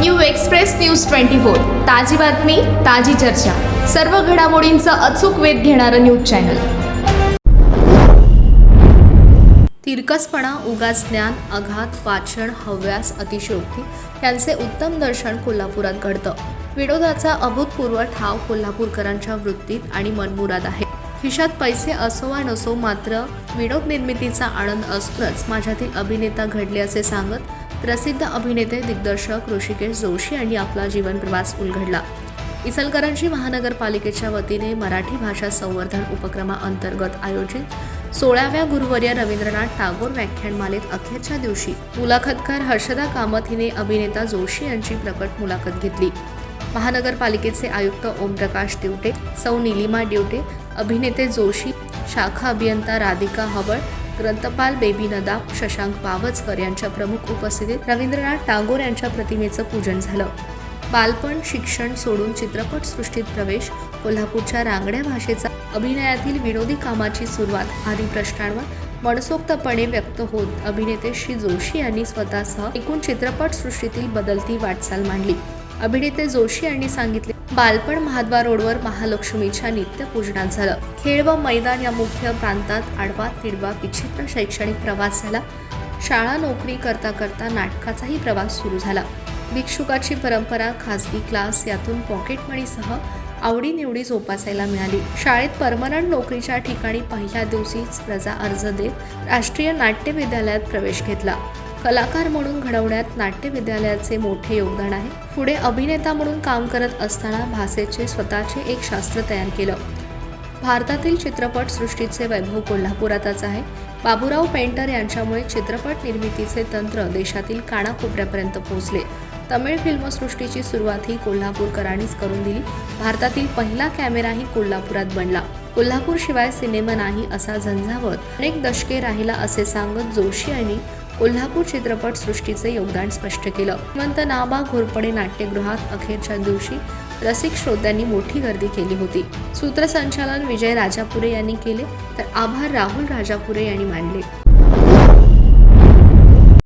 New express news twenty four. ताजी बातमी ताजी चर्चा. सर्व घडामोडींचा अचूक वेध घेणारं न्यूज चॅनल. तिरकसपणा उगाच ज्ञान अघात वाचन हव्यास अतिशयोक्ती यांचे उत्तम दर्शन कोल्हापुरात घडतं. विनोदाचा अभूतपूर्व ठाव कोल्हापूरकरांच्या वृत्तीत आणि मनमुराद आहे. खिशात पैसे असो वा नसो मात्र विनोद निर्मितीचा आनंद असूनच माझ्यातील अभिनेता घडले असे सांगत प्रसिद्ध अभिनेते दिग्दर्शक ऋषिकेश जोशी यांनी आपला जीवनप्रवास उलगडला. इचलकरंजी महानगरपालिकेच्या वतीने मराठी भाषा संवर्धन उपक्रमाअंतर्गत आयोजित सोळाव्या गुरुवर्य रवींद्रनाथ टागोर व्याख्यानमालेत अखेरच्या दिवशी मुलाखतकार हर्षदा कामत हिने अभिनेता जोशी यांची प्रकट मुलाखत घेतली. महानगरपालिकेचे आयुक्त ओमप्रकाश दिवटे सौ निलिमा दिवटे अभिनेते जोशी शाखा अभियंता राधिका हवळ ग्रंथपाल बेबी नदाब शशांक पावचकर यांच्या प्रमुख उपस्थितीत रवींद्रनाथ टागोर यांच्या प्रतिमेचं पूजन झालं. बालपण शिक्षण सोडून चित्रपटसृष्टीत प्रवेश कोल्हापूरच्या रांगड्या भाषेचा अभिनयातील विनोदी कामाची सुरुवात आदी प्रश्नांवर मनसोक्तपणे व्यक्त होत अभिनेते श्री जोशी यांनी स्वतःसह एकूण चित्रपटसृष्टीतील बदलती वाटचाल मांडली. अभिनेते जोशी यांनी सांगितले बालपण महाद्वार रोडवर महालक्ष्मीच्या नित्यपूजनात झालं. खेळ व मैदान या मुख्य प्रांतात आडवा तिडवा विचित्र शैक्षणिक प्रवास झाला. शाळा नोकरी करता करता नाटकाचाही प्रवास सुरू झाला. भिक्षुकाची परंपरा खासगी क्लास यातून पॉकेट मणीसह आवडीनिवडी जोपासायला मिळाली. शाळेत परमनंट नोकरीच्या ठिकाणी पहिल्या दिवशीच रजा अर्ज देत राष्ट्रीय नाट्य विद्यालयात प्रवेश घेतला. कलाकार म्हणून घडवण्यात नाट्य विद्यालयाचे मोठे योगदान आहे. पुढे अभिनेता म्हणून काम करत असताना भाषेचे स्वतःचे एक शास्त्र तयार केलं. भारतातील चित्रपट सृष्टीचे वैभव कोल्हापुरातच आहे. बाबूराव पेंटर यांच्यामुळे चित्रपट निर्मितीचे तंत्र देशातील कानाकोपऱ्यापर्यंत पोहोचले. तमिळ फिल्मसृष्टीची सुरुवात ही कोल्हापूरकरांनीच करून दिली. भारतातील पहिला कॅमेराही कोल्हापुरात बनला. कोल्हापूर शिवाय सिनेमा नाही असा झंझावत अनेक दशके राहिला असे सांगत जोशी यांनी कोल्हापूर चित्रपट सृष्टीचे योगदान स्पष्ट केलं. श्रीमंत नाबा घोरपडे नाट्यगृहात अखेरच्या दिवशी रसिक श्रोत्यांनी मोठी गर्दी केली होती. सूत्रसंचालन विजय राजापुरे यांनी केले तर आभार राहुल राजापुरे यांनी मांडले